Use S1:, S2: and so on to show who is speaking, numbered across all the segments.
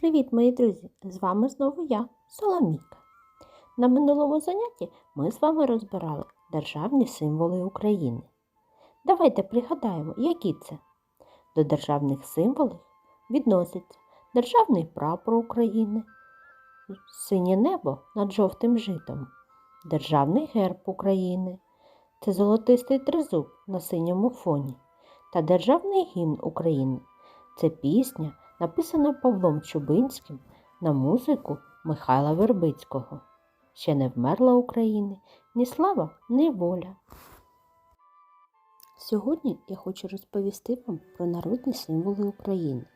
S1: Привіт, мої друзі! З вами знову я, Соломіка. На минулому занятті ми з вами розбирали державні символи України. Давайте пригадаємо, які це. До державних символів відносяться Державний прапор України, синє небо над жовтим житом, Державний герб України, це золотистий тризуб на синьому фоні та Державний гімн України. Це пісня написана Павлом Чубинським на музику Михайла Вербицького. Ще не вмерла України ні слава, ні воля. Сьогодні я хочу розповісти вам про народні символи України.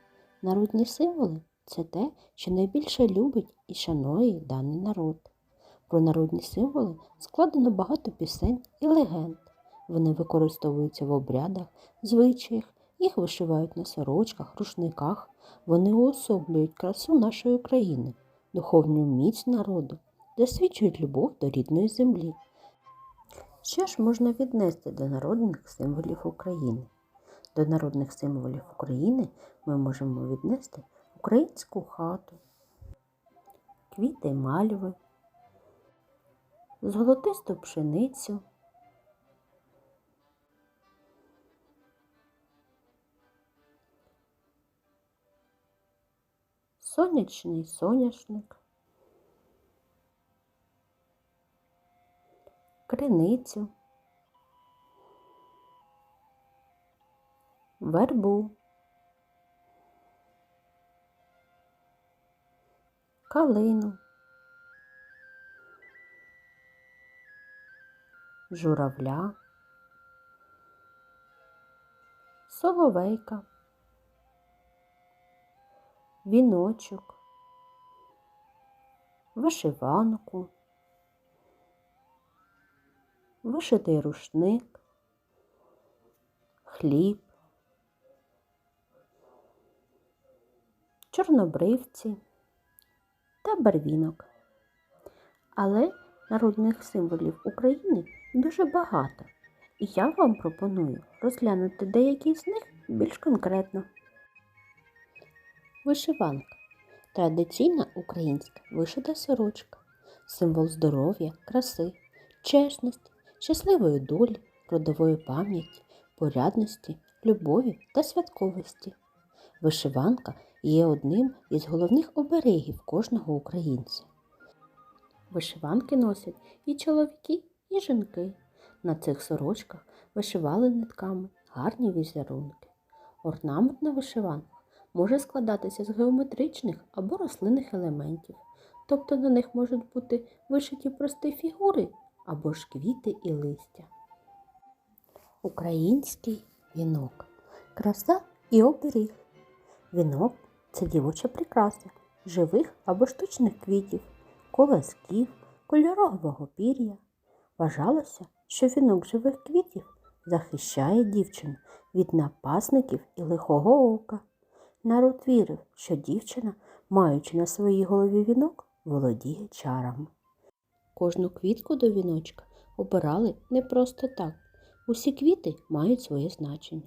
S1: Народні символи це те, що найбільше любить і шанує даний народ. Про народні символи складено багато пісень і легенд. Вони використовуються в обрядах, звичаях, їх вишивають на сорочках, рушниках. Вони уособлюють красу нашої країни, духовну міць народу, засвідчують любов до рідної землі. Що ж можна віднести до народних символів України? До народних символів України ми можемо віднести українську хату, квіти мальви, золотисту пшеницю, сонячний соняшник, криницю, вербу, калину, журавля, соловейка, віночок, вишиванку, вишитий рушник, хліб, чорнобривці та барвінок. Але народних символів України дуже багато, і я вам пропоную розглянути деякі з них більш конкретно. Вишиванка традиційна українська вишита сорочка, символ здоров'я, краси, чесності, щасливої долі, родової пам'яті, порядності, любові та святковості. Вишиванка є одним із головних оберегів кожного українця. Вишиванки носять і чоловіки, і жінки. На цих сорочках вишивали нитками гарні візерунки. Орнамент на вишиванках може складатися з геометричних або рослинних елементів, тобто на них можуть бути вишиті прості фігури або ж квіти і листя. Український вінок. Краса і оберіг. Вінок це дівоча прикраса живих або штучних квітів, колосків, кольорового пір'я. Вважалося, що вінок живих квітів захищає дівчину від напасників і лихого ока. Народ вірив, що дівчина, маючи на своїй голові вінок, володіє чарами. Кожну квітку до віночка обирали не просто так. Усі квіти мають своє значення.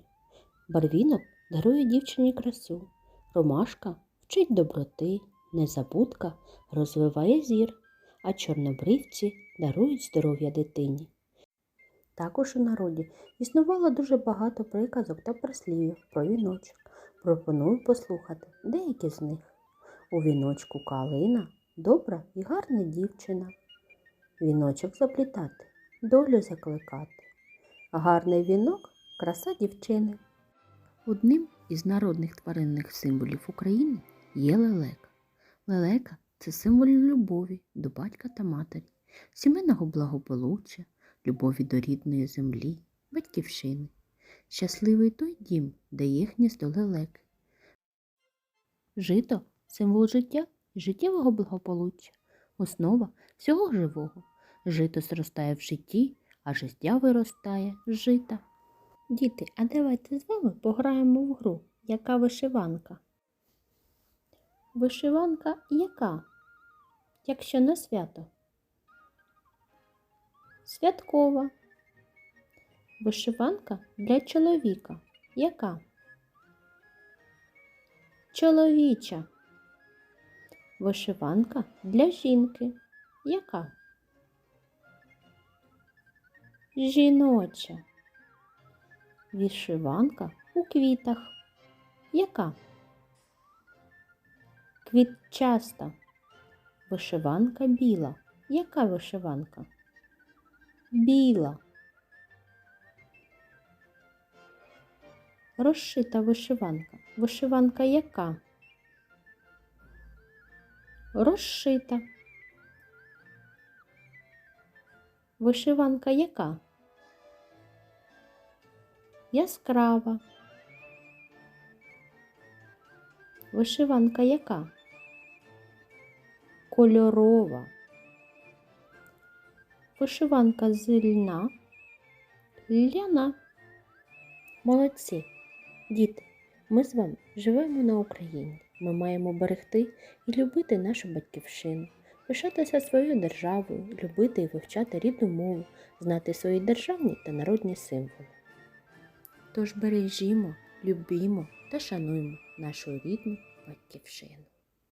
S1: Барвінок дарує дівчині красу, ромашка вчить доброти, незабудка розвиває зір, а чорнобривці дарують здоров'я дитині. Також у народі існувало дуже багато приказок та прислів'їв про віночок. Пропоную послухати деякі з них. У віночку калина добра і гарна дівчина. Віночок заплітати, долю закликати. Гарний вінок краса дівчини. Одним із народних тваринних символів України є лелека. Лелека це символ любові до батька та матері, сімейного благополуччя, любові до рідної землі, батьківщини. Щасливий той дім, де є гніздо лелеки. Жито символ життя і життєвого благополуччя, основа всього живого. Жито зростає в житті, а життя виростає з жита. Діти, а давайте з вами пограємо в гру. Яка вишиванка? Вишиванка яка? Якщо на свято? Святкова. Вишиванка для чоловіка. Яка? Чоловіча. Вишиванка для жінки. Яка? Жіноча. Вишиванка у квітах. Яка? Квітчаста. Вишиванка біла. Яка вишиванка? Біла. Розшита вишиванка. Вишиванка яка? Розшита. Вишиванка яка? Яскрава. Вишиванка яка? Кольорова. Вишиванка з льна. Ляна. Молодці. Діти, ми з вами живемо на Україні. Ми маємо берегти і любити нашу батьківщину, пишатися своєю державою, любити і вивчати рідну мову, знати свої державні та народні символи. Тож бережімо, любімо та шануємо нашу рідну батьківщину.